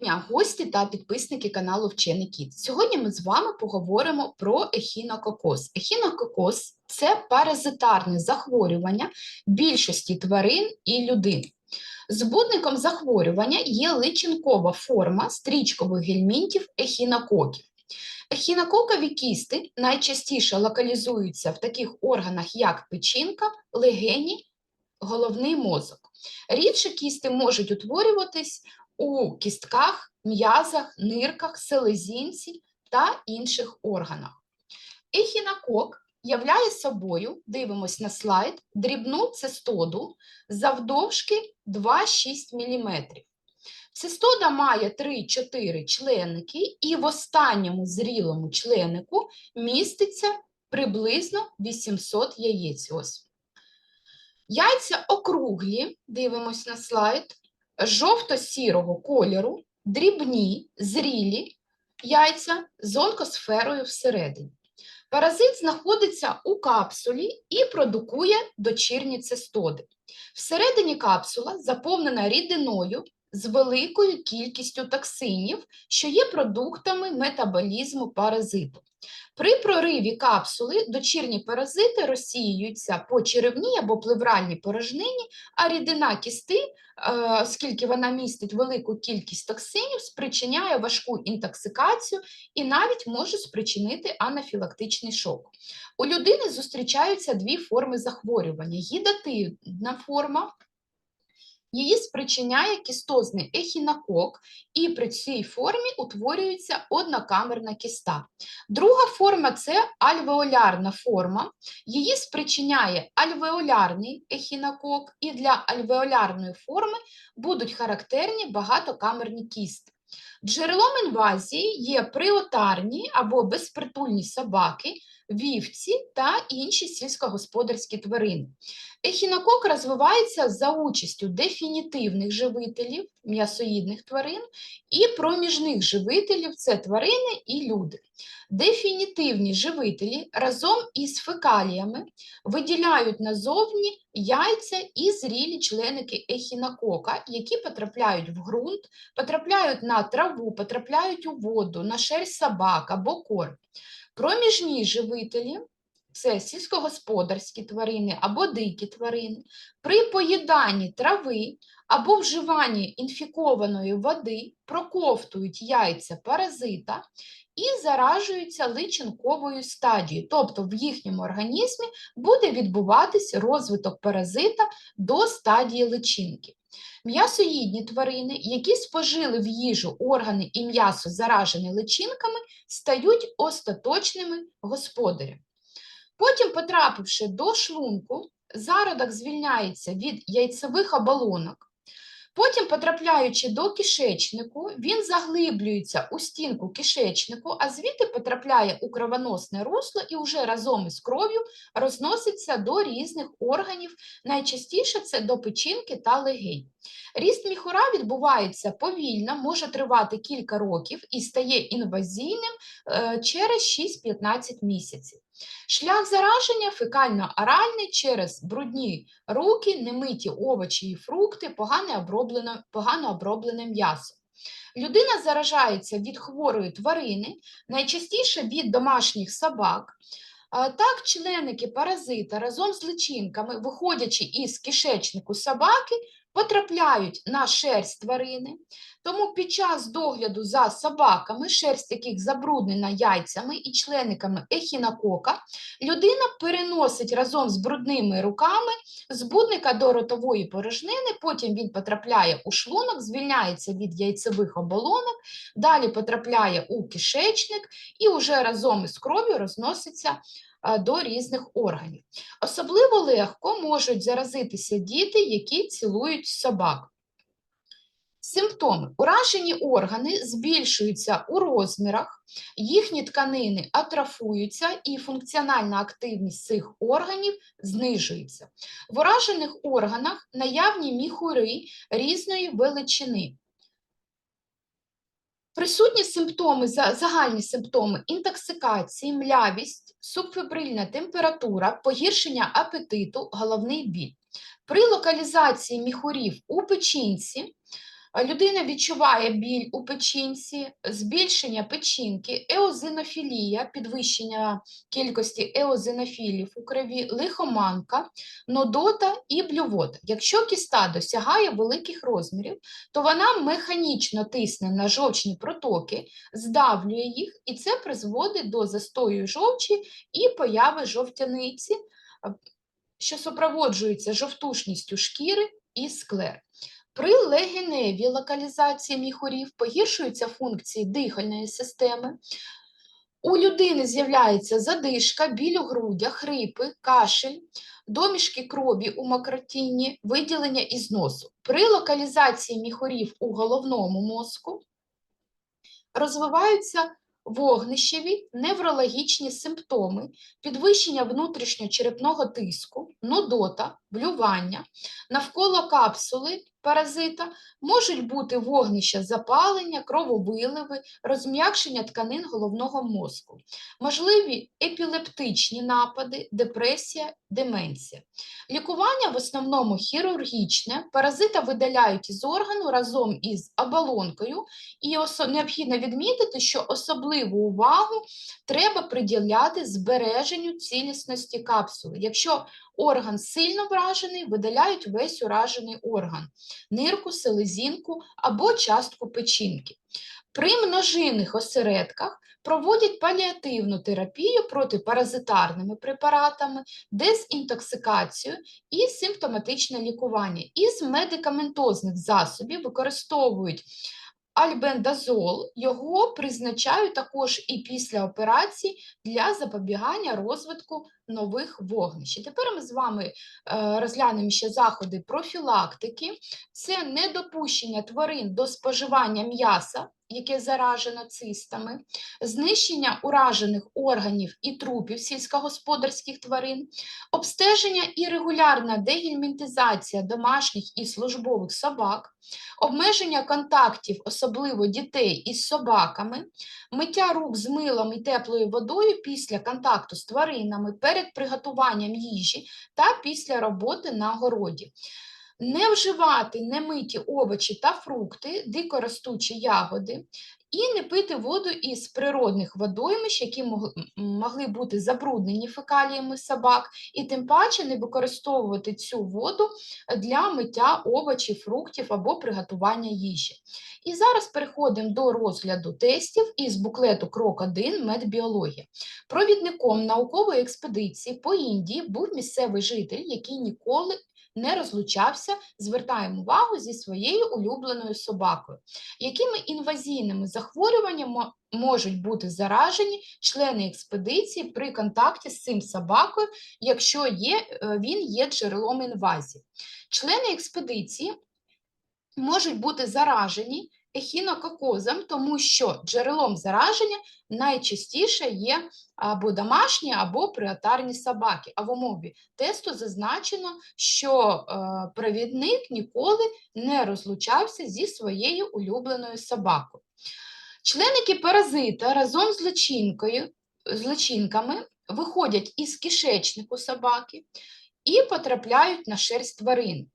дня, гості та підписники каналу Вчений Кіт. Сьогодні ми з вами поговоримо про ехінококоз. Ехінококоз – це паразитарне захворювання більшості тварин і людини. Збудником захворювання є личинкова форма стрічкових гельмінтів ехінококів. Ехінококові кісти найчастіше локалізуються в таких органах, як печінка, легені, головний мозок. Рідше кісти можуть утворюватись у кістках, м'язах, нирках, селезінці та інших органах. Ехінокок являє собою, дивимось на слайд, дрібну цистоду завдовжки 2-6 мм. Цистода має 3-4 членики, і в останньому зрілому членику міститься приблизно 800 яєць. Ось. Яйця округлі, дивимось на слайд, жовто-сірого кольору, дрібні, зрілі яйця з онкосферою всередині. Паразит знаходиться у капсулі і продукує дочірні цистоди. Всередині капсула заповнена рідиною з великою кількістю токсинів, що є продуктами метаболізму паразиту. При прориві капсули дочірні паразити розсіюються по черевній або плевральній порожнині, а рідина кісти, е, оскільки вона містить велику кількість токсинів, спричиняє важку інтоксикацію і навіть може спричинити анафілактичний шок. У людини зустрічаються дві форми захворювання: гідативна форма. Її спричиняє кістозний ехінокок, і при цій формі утворюється однокамерна кіста. Друга форма це альвеолярна форма. Її спричиняє альвеолярний ехінокок, і для альвеолярної форми будуть характерні багатокамерні кісти. Джерелом інвазії є приотарні або безпритульні собаки, вівці та інші сільськогосподарські тварини. Ехінокок розвивається за участю дефінітивних живителів, м'ясоїдних тварин, і проміжних живителів це тварини і люди. Дефінітивні живителі разом із фекаліями виділяють назовні яйця і зрілі членики ехінокока, які потрапляють в ґрунт, потрапляють на траву, потрапляють у воду, на шерсть собак або корм. Проміжні живителі це сільськогосподарські тварини або дикі тварини, при поїданні трави або вживанні інфікованої води проковтують яйця паразита і заражуються личинковою стадією, тобто в їхньому організмі буде відбуватись розвиток паразита до стадії личинки. М'ясоїдні тварини, які спожили в їжу органи і м'ясо, заражені личинками, стають остаточними господарями. Потім, потрапивши до шлунку, зародок звільняється від яйцевих оболонок. Потім, потрапляючи до кишечнику, він заглиблюється у стінку кишечнику, а звідти потрапляє у кровоносне русло і вже разом із кров'ю розноситься до різних органів, найчастіше це до печінки та легень. Ріст міхура відбувається повільно, може тривати кілька років і стає інвазійним е, через 6-15 місяців. Шлях зараження фекально-оральний через брудні руки, немиті овочі і фрукти, погано оброблене, погано оброблене м'ясо. Людина заражається від хворої тварини, найчастіше від домашніх собак. Так, членики паразита разом з личинками, виходячи із кишечнику собаки, потрапляють на шерсть тварини, тому під час догляду за собаками, шерсть яких забруднена яйцями і члениками ехінокока, людина переносить разом з брудними руками збудника до ротової порожнини, потім він потрапляє у шлунок, звільняється від яйцевих оболонок, далі потрапляє у кишечник і вже разом із кров'ю розноситься до різних органів. Особливо легко можуть заразитися діти, які цілують собак. Симптоми. Уражені органи збільшуються у розмірах, їхні тканини атрофуються і функціональна активність цих органів знижується. В уражених органах наявні міхури різної величини. Присутні симптоми, загальні симптоми інтоксикації, млявість, субфібрильна температура, погіршення апетиту, головний біль. При локалізації міхурів у печінці Людина відчуває біль у печінці, збільшення печінки, еозинофілія, підвищення кількості еозинофілів у крові, лихоманка, нодота і блювота. Якщо кіста досягає великих розмірів, то вона механічно тисне на жовчні протоки, здавлює їх, і це призводить до застою жовчі і появи жовтяниці, що супроводжується жовтушністю шкіри і склер. При легеневій локалізації міхурів погіршуються функції дихальної системи. У людини з'являється задишка, біль у грудях, хрипи, кашель, домішки крові у мокротінні, виділення із носу. При локалізації міхурів у головному мозку розвиваються вогнищеві неврологічні симптоми, підвищення внутрішньочерепного тиску, нудота, блювання, навколо капсули паразита можуть бути вогнища запалення, крововиливи, розм'якшення тканин головного мозку, можливі епілептичні напади, депресія, деменція. Лікування в основному хірургічне, паразита видаляють із органу разом із оболонкою, і необхідно відмітити, що особливу увагу треба приділяти збереженню цілісності капсули. Якщо орган сильно вражений, видаляють весь уражений орган, нирку, селезінку або частку печінки. При множинних осередках проводять паліативну терапію протипаразитарними препаратами, дезінтоксикацію і симптоматичне лікування. Із медикаментозних засобів використовують альбендазол, його призначають також і після операцій для запобігання розвитку нових вогнищ. І Тепер ми з вами е, розглянемо ще заходи профілактики. Це недопущення тварин до споживання м'яса, яке заражено цистами, знищення уражених органів і трупів сільськогосподарських тварин, обстеження і регулярна дегельмінтизація домашніх і службових собак, обмеження контактів, особливо дітей із собаками, миття рук з милом і теплою водою після контакту з тваринами перед приготуванням їжі та після роботи на городі. Не вживати немиті овочі та фрукти, дикоростучі ягоди, і не пити воду із природних водоймищ, які могли бути забруднені фекаліями собак, і тим паче не використовувати цю воду для миття овочів, фруктів або приготування їжі. І зараз переходимо до розгляду тестів із буклету Крок 1 Медбіологія. Провідником наукової експедиції по Індії був місцевий житель, який ніколи не розлучався, звертаємо увагу зі своєю улюбленою собакою. Якими інвазійними захворюваннями можуть бути заражені члени експедиції при контакті з цим собакою, якщо є, е, він є джерелом інвазії? Члени експедиції можуть бути заражені ехінококозом, тому що джерелом зараження найчастіше є або домашні, або приотарні собаки. А в умові тесту зазначено, що е, провідник ніколи не розлучався зі своєю улюбленою собакою. Членики паразита разом з личинкою, з виходять із кишечнику собаки і потрапляють на шерсть тварин.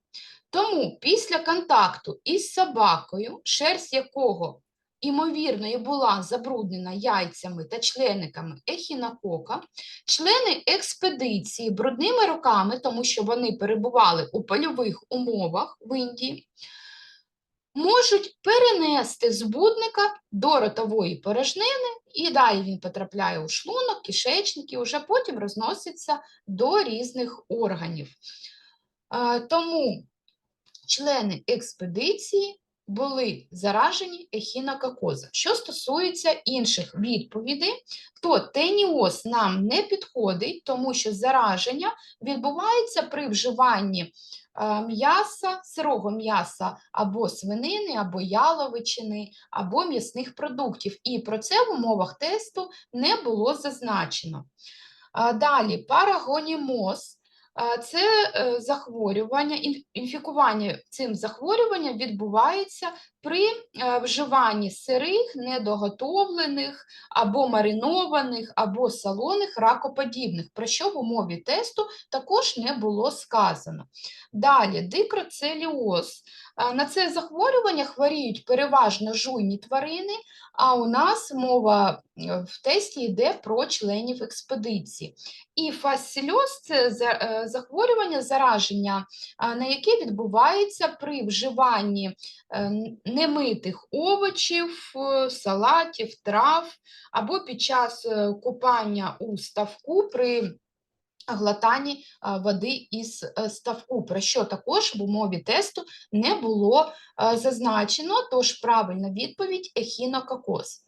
Тому після контакту із собакою, шерсть якого імовірно і була забруднена яйцями та члениками ехінокока, члени експедиції брудними руками, тому що вони перебували у польових умовах в Індії, можуть перенести збудника до ротової порожнини, і далі він потрапляє у шлунок, кишечник і вже потім розноситься до різних органів. Е, Тому члени експедиції були заражені ехінококозом. Що стосується інших відповідей, то теніоз нам не підходить, тому що зараження відбувається при вживанні е, м'яса, сирого м'яса або свинини, або яловичини, або м'ясних продуктів. І про це в умовах тесту не було зазначено. Далі парагонімоз. Це е, захворювання, ін- інфікування цим захворюванням відбувається при е, вживанні сирих, недоготовлених або маринованих, або солоних ракоподібних, про що в умові тесту також не було сказано. Далі, дикроцеліоз. Е, На це захворювання хворіють переважно жуйні тварини, а у нас мова е, в тесті йде про членів експедиції. І фасцільоз – це захворювання зараження, на яке відбувається при вживанні немитих овочів, е, салатів, трав або під час е, купання у ставку при глотанні води із е, ставку, про що також в умові тесту не було зазначено, тож правильна відповідь ехінококоз.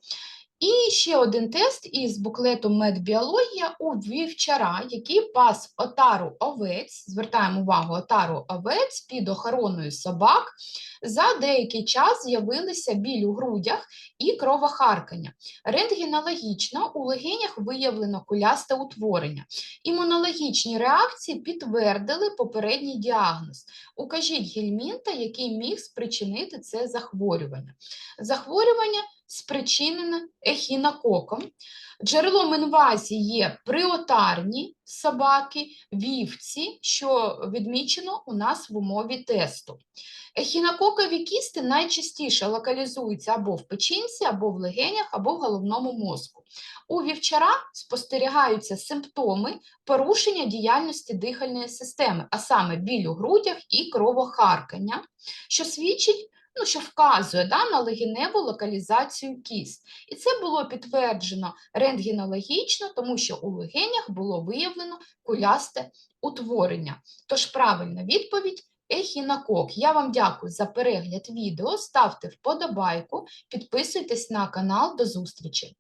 І ще один тест із буклету Медбіологія у вівчара, який пас отару овець, звертаємо увагу, отару овець під охороною собак. За деякий час з'явилися біль у грудях і кровохаркання. Рентгенологічно у легенях виявлено кулясте утворення. Імунологічні реакції підтвердили попередній діагноз. Укажіть гельмінта, який міг спричинити це захворювання. Захворювання спричинене ехінококом. Джерелом інвазії є приотарні собаки, вівці, що відмічено у нас в умові тесту. Ехінококові кісти найчастіше локалізуються або в печінці, або в легенях, або в головному мозку. У вівчара спостерігаються симптоми порушення діяльності дихальної системи, а саме біль у грудях і кровохаркання, що свідчить ну, що вказує да, на легеневу локалізацію кіст. І це було підтверджено рентгенологічно, тому що у легенях було виявлено кулясте утворення. Тож правильна відповідь ехінокок. Я вам дякую за перегляд відео, ставте вподобайку, підписуйтесь на канал, до зустрічі!